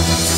Bye.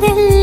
pueden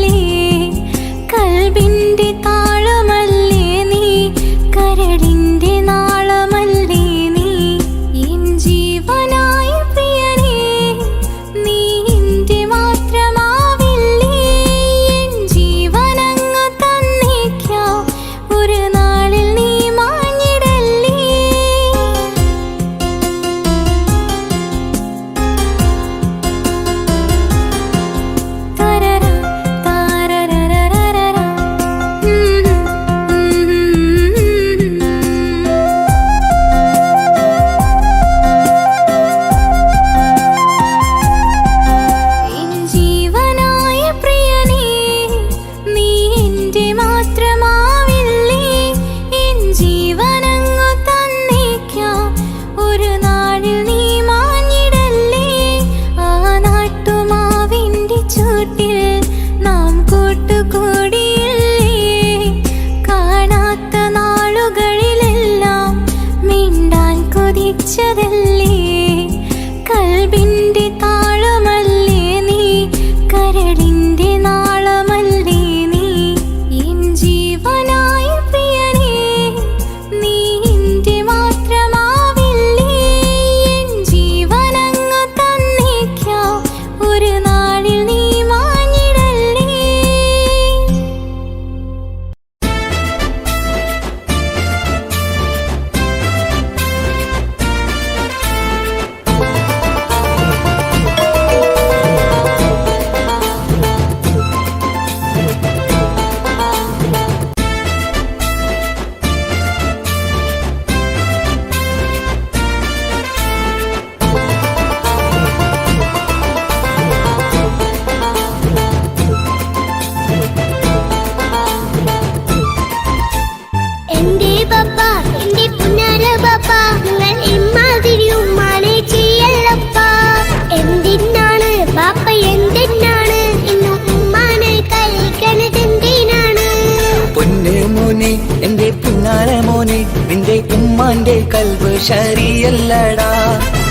ഉമ്മാന്റെ കൽവ് ശരിയല്ലടാ.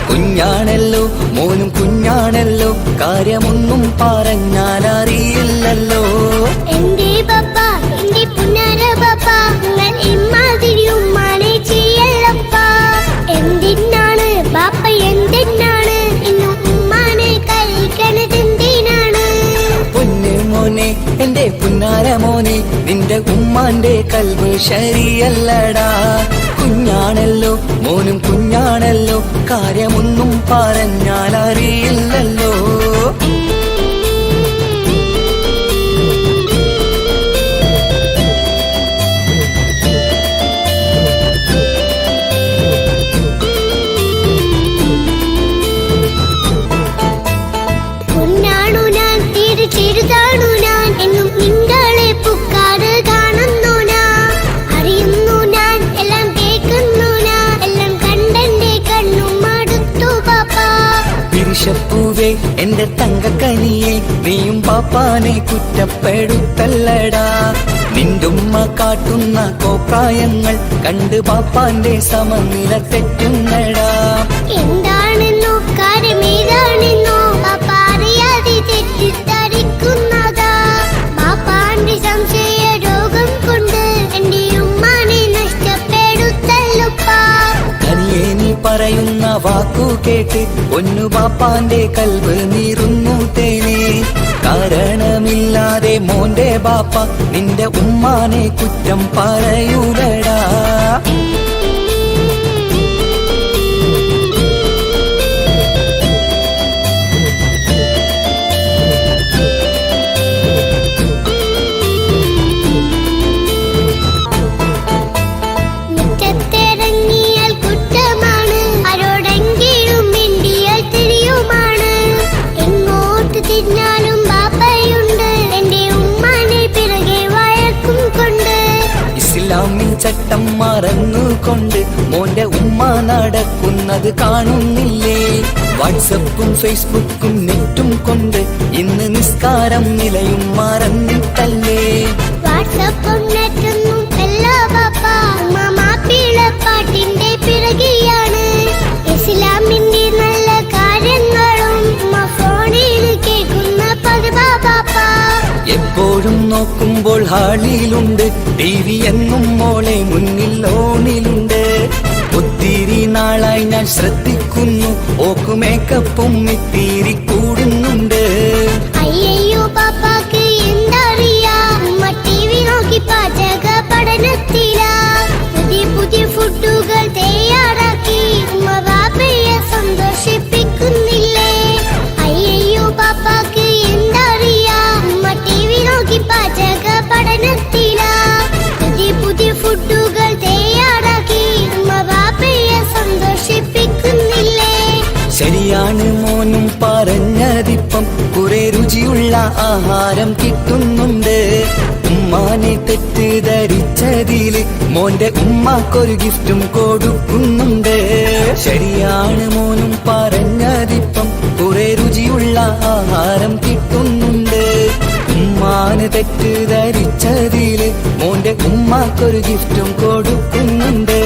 കുഞ്ഞാണല്ലോ മോനും കുഞ്ഞാണല്ലോ കാര്യമൊന്നും പറഞ്ഞാൽ അറിയില്ലല്ലോ എന്റെ പപ്പ എന്റെ പുന്നാര പപ്പ നിങ്ങൾ ഇമ്മാതിരി ഉമ്മാനെ ചെയ്യല്ലപ്പ. എന്തിനാണ് പാപ്പ എന്തിനാണ് ഇന്ന് ഉമ്മാനെ കഴിക്കണത് എന്തിനാണ്? പൊന്ന് മോനെ എന്റെ പുന്നാര മോനെ നിന്റെ ഉമ്മാന്റെ കൽവ് ശരിയല്ലടാ. കുഞ്ഞാണല്ലോ മോനും കുഞ്ഞാണല്ലോ കാര്യമൊന്നും പറഞ്ഞാൽ അറിയില്ലല്ലോ പാപ്പാനെ കുറ്റപ്പെടുത്തല്ലടാ. നിന്റുമ്മ കാട്ടുന്ന കോപ്രായങ്ങൾ കണ്ട് പാപ്പാന്റെ സമനില തെറ്റുന്നടാ. എന്താണെന്നോ? കാര്യമേതാണെന്നോ പാപ്പ അറിയാതെ തെറ്റിദ്ധരിക്കുന്നതാ. പാപ്പാന്റെ സംശയ രോഗം കൊണ്ട് എന്റെ ഉമ്മാനെ നഷ്ടപ്പെടുത്തല്ലുപ്പാ കനിയെ നീ പറയുന്ന വാക്കു കേട്ട് പൊന്നു പാപ്പാന്റെ കൽവ് നീറുന്നു തേനെ. കാരണമില്ലാതെ മോന്റെ ബാപ്പ നിന്റെ ഉമ്മാനെ കുറ്റം പറയൂലടാ. ചട്ടം മറന്നുകൊണ്ട് മോന്റെ ഉമ്മ നടക്കുന്നത് കാണുന്നില്ലേ? വാട്സപ്പും ഫേസ്ബുക്കും നെറ്റും കൊണ്ട് ഇന്ന് നിസ്കാരം നിലയും മറന്നിട്ടല്ലേ? വാട്സപ്പും നോക്കുമ്പോൾ ഹാളിയിലുണ്ട് ടി എന്നും മോളെ മുന്നിൽ ഓണിലുണ്ട്. ഒത്തിരി നാളായി ഞാൻ ശ്രദ്ധിക്കുന്നു. ഓക്ക് മേക്കപ്പും ഇത്തിരി കൂടുന്നുണ്ട്. പാപ്പാക്ക് നോക്കി പഠനത്തിലാ. പുതിയ പുതിയ ആഹാരം കിട്ടുന്നുണ്ട്. ഉമ്മാനെ തെറ്റിദ്ധരിച്ചതിൽ മോന്റെ ഉമ്മാക്കൊരു ഗിഫ്റ്റും കൊടുക്കുന്നുണ്ട്. ശരിയാണ് മോനും പറഞ്ഞതിപ്പം കുറെ രുചിയുള്ള ആഹാരം കിട്ടുന്നുണ്ട്. ഉമ്മാന് തെറ്റിദ്ധരിച്ചതിൽ മോന്റെ ഉമ്മാക്കൊരു ഗിഫ്റ്റും കൊടുക്കുന്നുണ്ട്.